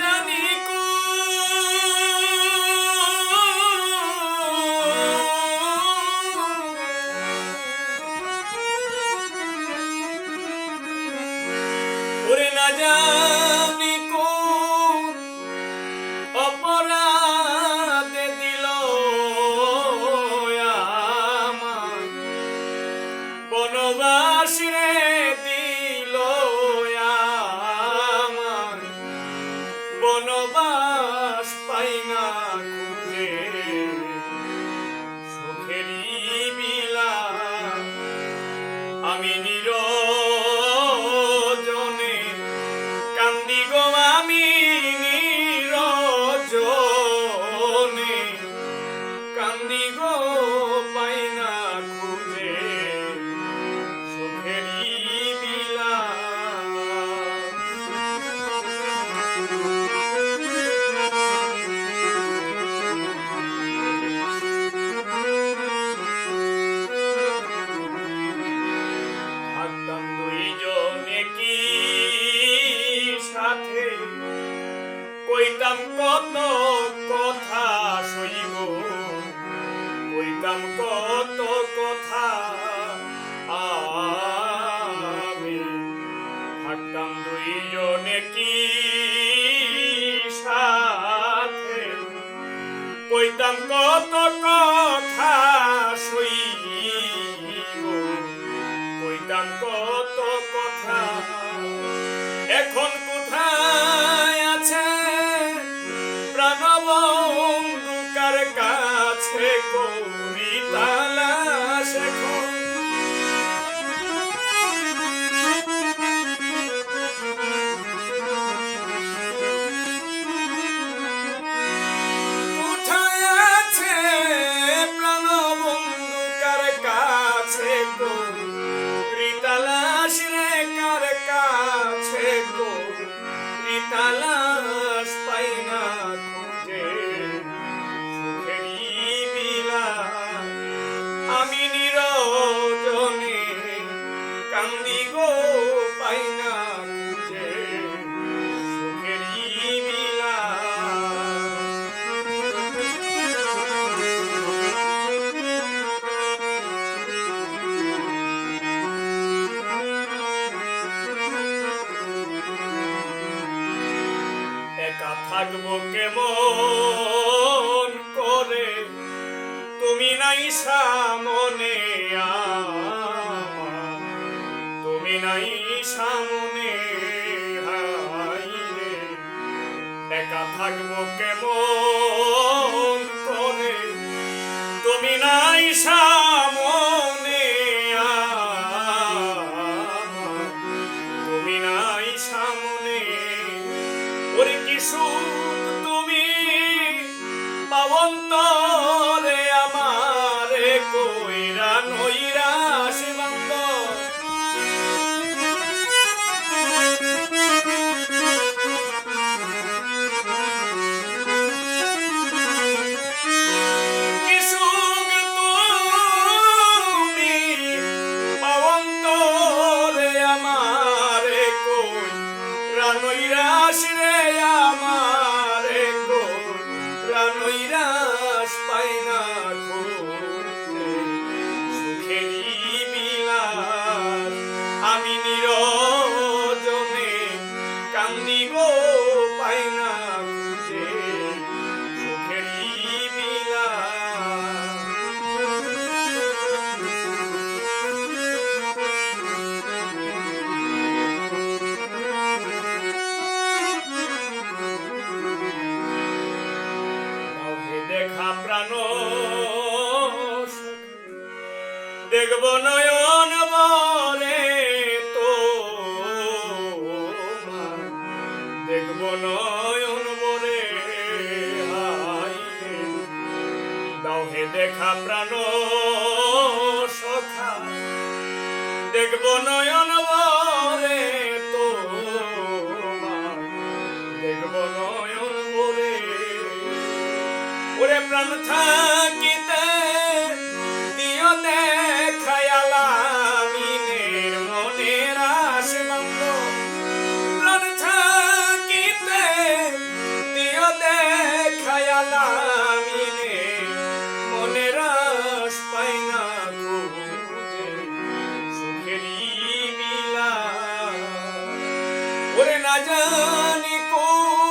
জানি কো। ওরে না জানি you're on conmigo más. কত কথা আমি থাকতাম দুইজনে কি সাথে? কত কথা শুই থাকব কেমন করে? তুমি নাই সামনে তুমি নাই সামনে একা থাকব কেমন করে? তুমি নাই সামনে সুখ তুমি পাবন্ত দেখব নয়ন বলে তো দেখব নয়ন বলে দাও দেখা প্রাণ সখা। দেখব নয়ন বলে তো দেখব নয়ন বলে ওরে প্রাণ থাকি और न जाने को